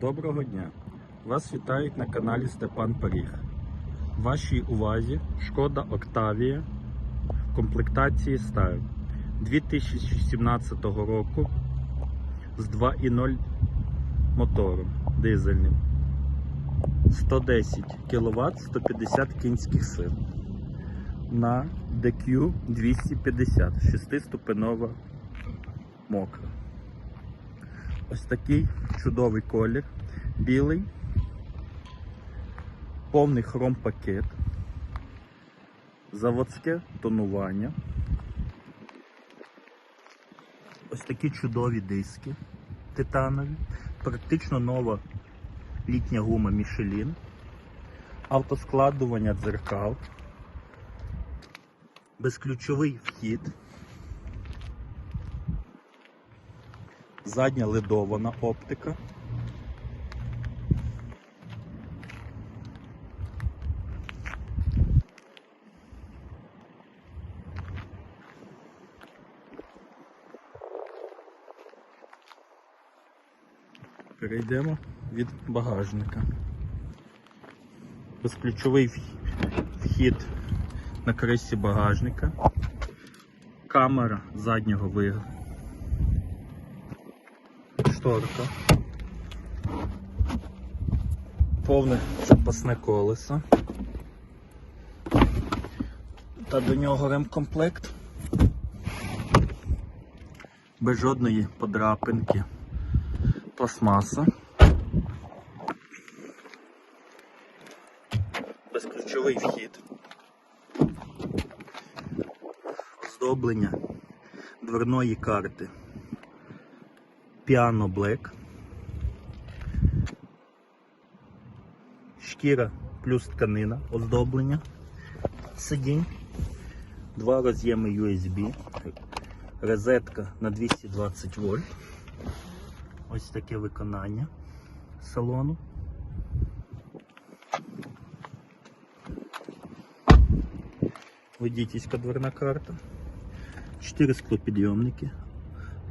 Доброго дня! Вас вітають на каналі Степан Пиріг. Вашій увазі шкода Октавія в комплектації Style 2017 року з 2.0 мотором дизельним. 110 кВт 150 кінських сил на DQ 250 6-ступенова мокра. Ось такий чудовий колір, білий, повний хром-пакет, заводське тонування. Ось такі чудові диски титанові, практично нова літня гума Michelin, автоскладування дзеркал, безключовий вхід. Задня ледована оптика. Перейдемо від багажника. Безключовий вх- вхід на кришці багажника, камера заднього вигляду шторка. Повне запасне колесо. Та до нього ремкомплект. Без жодної подрапинки. Пластмаса. Безключовий вхід. Оздоблення дверної карти. Piano Black. Шкіра плюс тканина, оздоблення. Сидінь. Два роз'єми USB. Розетка на 220 вольт. Ось таке виконання салону. Водительська дверна карта. 4 склопідйомники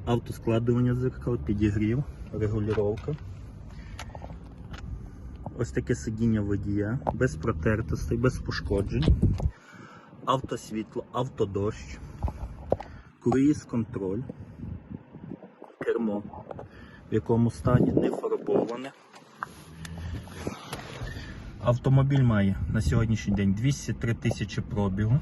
автоскладування дзеркал, підігрів, регулювання. Ось таке сидіння водія, без протертостей, без пошкоджень, автосвітло, автодощ, круїз контроль, кермо, в якому стані не фарбоване. Автомобіль має на сьогоднішній день 203 тисячі пробігу.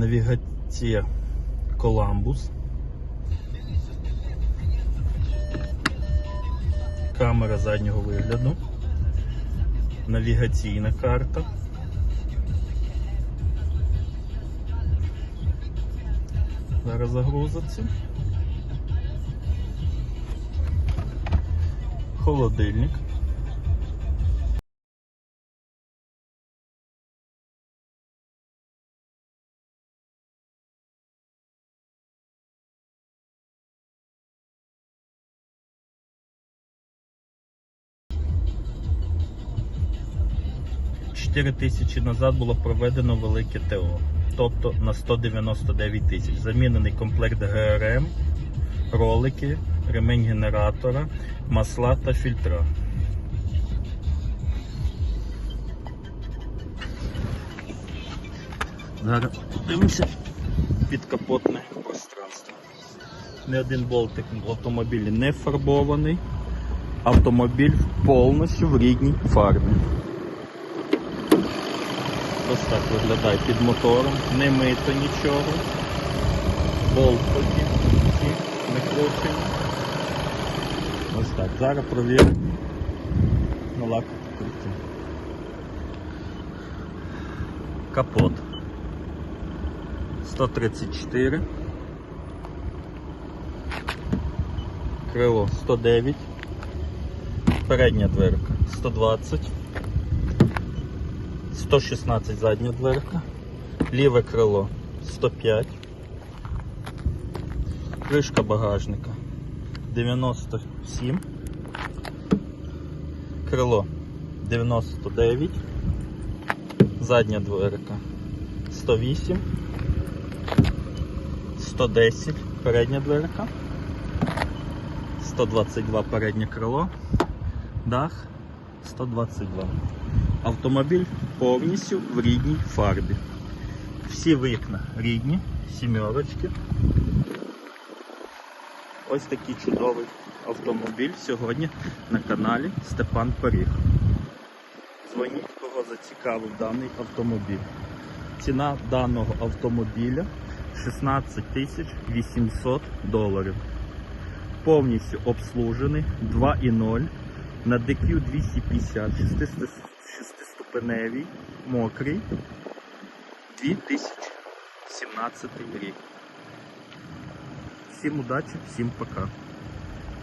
Навігація Коламбус. Камера заднього вигляду. Навігаційна карта. Зараз загрузиться. Холодильник. Чотири тисячі назад було проведено велике ТО, тобто на 199 тисяч. Замінений комплект ГРМ, ролики, ремень генератора, масла та фільтра. Зараз подивимося підкапотне пространство. Не один болтик в автомобілі не фарбований. Автомобіль повністю в рідній фарбі. Ось так виглядає під мотором, не мито нічого. Болтики всі не кручені. Ось так. Зараз провіримо на лак покриття. Капот 134. Крило 109. Передня дверка 120. 116 задня дверка, ліве крило 105, кришка багажника 97, крило 99, задня дверка 108, 110 передня дверка, 122 переднє крило, дах 122. Автомобіль повністю в рідній фарбі. Всі вікна рідні, сімерочки. Ось такий чудовий автомобіль сьогодні на каналі Степан Поріг. Дзвоніть, кого зацікавив даний автомобіль. Ціна даного автомобіля 16 тисяч 800 доларів. Повністю обслужений 2.0 на DQ 250 шестиступеневий, мокрий 2017 рік. Всім удачі, всім пока.